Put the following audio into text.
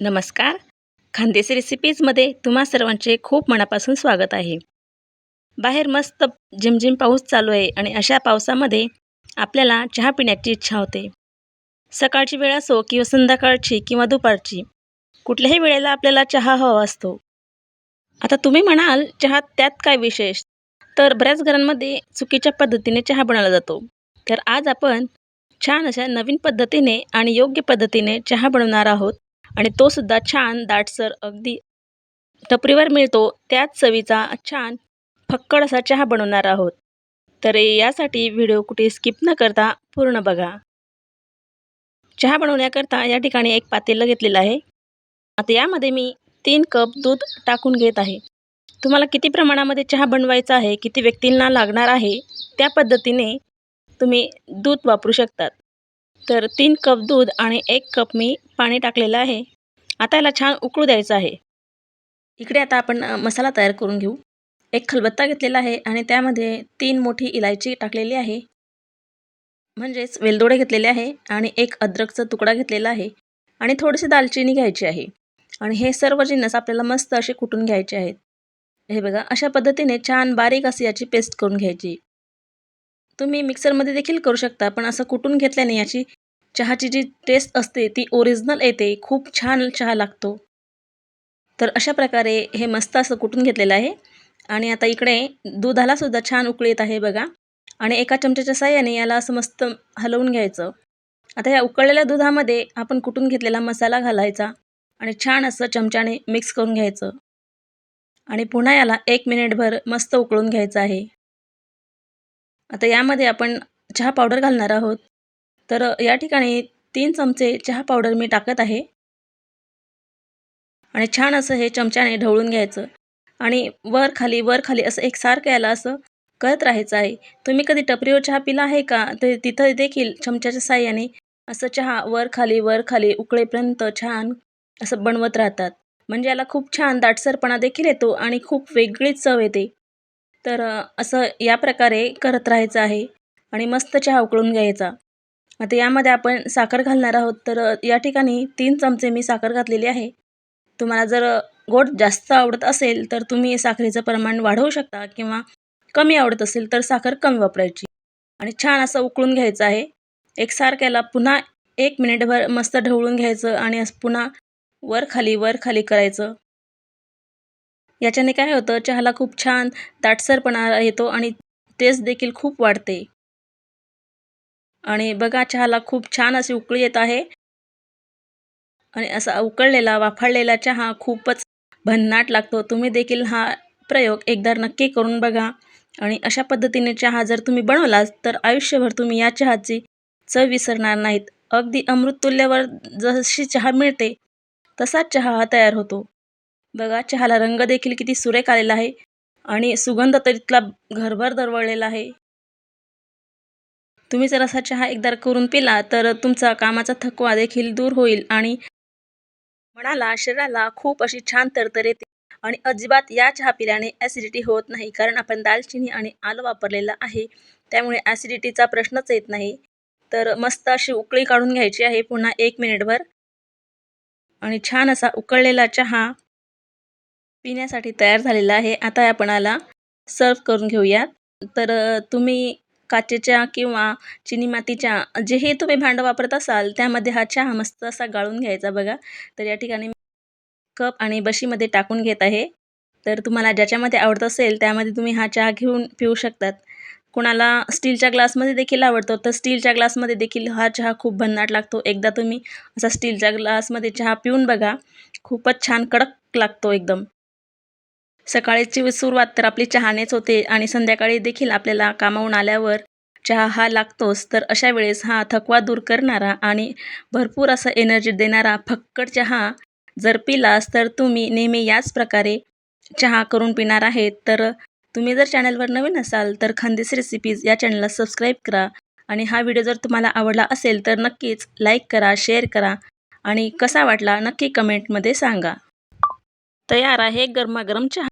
नमस्कार. खानदेशी रेसिपीजमध्ये तुम्हा सर्वांचे खूप मनापासून स्वागत आहे. बाहेर मस्त झिमझिम पाऊस चालू आहे आणि अशा पावसामध्ये आपल्याला चहा पिण्याची इच्छा होते. सकाळची वेळ असो किंवा संध्याकाळची किंवा दुपारची कुठल्याही वेळेला आपल्याला चहा हवा असतो. आता तुम्ही म्हणाल चहा त्यात काय विशेष? तर बऱ्याच घरांमध्ये चुकीच्या पद्धतीने चहा बनवला जातो. तर आज आपण छान अशा नवीन पद्धतीने आणि योग्य पद्धतीने चहा बनवणार आहोत. आणि तो सुद्धा छान दाटसर अगदी टपरीवर मिळतो. त्याच चवीचा छान फक्कड असा चहा बनवणार आहोत. तर यासाठी व्हिडिओ कुठे स्किप न करता पूर्ण बघा. चहा बनवण्याकरता या ठिकाणी एक पातेलं घेतलेलं आहे. आता यामध्ये मी तीन कप दूध टाकून घेत आहे. तुम्हाला किती प्रमाणामध्ये चहा बनवायचा आहे किती व्यक्तींना लागणार आहे त्या पद्धतीने तुम्ही दूध वापरू शकतात. तर तीन कप दूध आणि एक कप मी पाणी टाकलेलं आहे. आता याला छान उकळू द्यायचं आहे. इकडे आता आपण मसाला तयार करून घेऊ. एक खलबत्ता घेतलेला आहे आणि त्यामध्ये तीन मोठी इलायची टाकलेली आहे. म्हणजेच वेलदोडे घेतलेले आहे आणि एक अद्रकचा तुकडा घेतलेला आहे आणि थोडीशी दालचिनी घ्यायची आहे. आणि हे सर्व जिन्नस आपल्याला मस्त असे कुटून घ्यायचे आहेत. हे बघा अशा पद्धतीने छान बारीक अशी याची पेस्ट करून घ्यायची. तुम्ही मिक्सरमध्ये देखील करू शकता पण असं कुटून घेतल्याने याची. चहाची जी टेस्ट असते ती ओरिजिनल येते. खूप छान चहा लागतो. तर अशा प्रकारे हे मस्त असं कुटून घेतलेलं आहे. आणि आता इकडे दुधालासुद्धा छान उकळी येत आहे बघा. आणि एका चमच्याच्या साह्याने याला असं मस्त हलवून घ्यायचं. आता या उकळलेल्या दुधामध्ये आपण कुटून घेतलेला मसाला घालायचा आणि छान असं चमच्याने मिक्स करून घ्यायचं. आणि पुन्हा याला एक मिनिटभर मस्त उकळून घ्यायचं आहे. आता यामध्ये आपण चहा पावडर घालणार आहोत. तर या ठिकाणी तीन चमचे चहा पावडर मी टाकत आहे. आणि छान असं हे चमच्याने ढवळून घ्यायचं. आणि वर खाली वर खाली असं एकसारखं याला असं करत राहायचं आहे. तुम्ही कधी टपरीवर चहा पिला आहे का? तर तिथं देखील चमच्याच्या साह्याने असं चहा वर खाली वर खाली उकळेपर्यंत छान असं बनवत राहतात. म्हणजे याला खूप छान दाटसरपणा देखील येतो आणि खूप वेगळीच चव येते. तर असं या प्रकारे करत राहायचं आहे आणि मस्त चहा उकळून घ्यायचा. आता यामध्ये आपण साखर घालणार आहोत तर या ठिकाणी तीन चमचे मी साखर घातलेली आहे. तुम्हाला जर गोड जास्त आवडत असेल तर तुम्ही साखरेचं प्रमाण वाढवू शकता किंवा कमी आवडत असेल तर साखर कमी वापरायची. आणि छान असं उकळून घ्यायचं आहे. एकसारख्याला पुन्हा एक मिनिटभर मस्त ढवळून घ्यायचं आणि पुन्हा वर खाली वर खाली करायचं. याच्याने काय होतं चहाला खूप छान दाटसरपणा येतो आणि टेस्ट देखील खूप वाढते. आणि बघा चहाला खूप छान अशी उकळी येत आहे. आणि असा उकळलेला वाफाळलेला चहा खूपच भन्नाट लागतो. तुम्ही देखील हा प्रयोग एकदा नक्की करून बघा. आणि अशा पद्धतीने चहा जर तुम्ही बनवलात तर आयुष्यभर तुम्ही या चहाची चव विसरणार नाहीत. अगदी अमृततुल्यावर जशी चहा मिळते तसाच चहा हा तयार होतो. बघा चहाला रंग देखील किती सुरेख आलेला आहे आणि सुगंध तर इथला घरभर दरवळलेला आहे. तुम्ही जर असा चहा एकदा करून पिला तर तुमचा कामाचा थकवा देखील दूर होईल आणि मनाला शरीराला खूप अशी छान तरतर येते आणि अजिबात या चहा पिल्याने ॲसिडिटी होत नाही कारण आपण दालचिनी आणि आलं वापरलेलं आहे. त्यामुळे ॲसिडिटीचा प्रश्नच येत नाही. तर मस्त अशी उकळी काढून घ्यायची आहे पुन्हा एक मिनिटभर आणि छान असा उकळलेला चहा पिण्यासाठी तयार झालेला आहे. आता आपण आला सर्व करून घेऊयात. तर तुम्ही काचेच्या किंवा चिनी मातीच्या जेही तुम्ही भांडं वापरत असाल त्यामध्ये हा चहा मस्त असा गाळून घ्यायचा बघा. तर या ठिकाणी कप आणि बशीमध्ये टाकून घेत आहे. तर तुम्हाला ज्याच्यामध्ये आवडत असेल त्यामध्ये तुम्ही हा चहा घेऊन पिऊ शकतात. कुणाला स्टीलच्या ग्लासमध्ये देखील आवडतो तर स्टीलच्या ग्लासमध्ये देखील हा चहा खूप भन्नाट लागतो. एकदा तुम्ही असा स्टीलच्या ग्लासमध्ये चहा पिऊन बघा. खूपच छान कडक लागतो एकदम. सकाळची सुरुवात तर आपली चहानेच होते आणि संध्याकाळी देखील आपल्याला कामावून आल्यावर चहा हा लागतोच. तर अशा वेळेस हा थकवा दूर करणारा आणि भरपूर असा एनर्जी देणारा फक्कड चहा जर पिलास तर तुम्ही नेहमी याच प्रकारे चहा करून पिणार आहेत. तर तुम्ही जर चॅनलवर नवीन असाल तर खानदेश रेसिपीज या चॅनलला सबस्क्राईब करा आणि हा व्हिडिओ जर तुम्हाला आवडला असेल तर नक्कीच लाईक करा शेअर करा आणि कसा वाटला नक्की कमेंटमध्ये सांगा. तयार आहे गरमागरम चहा.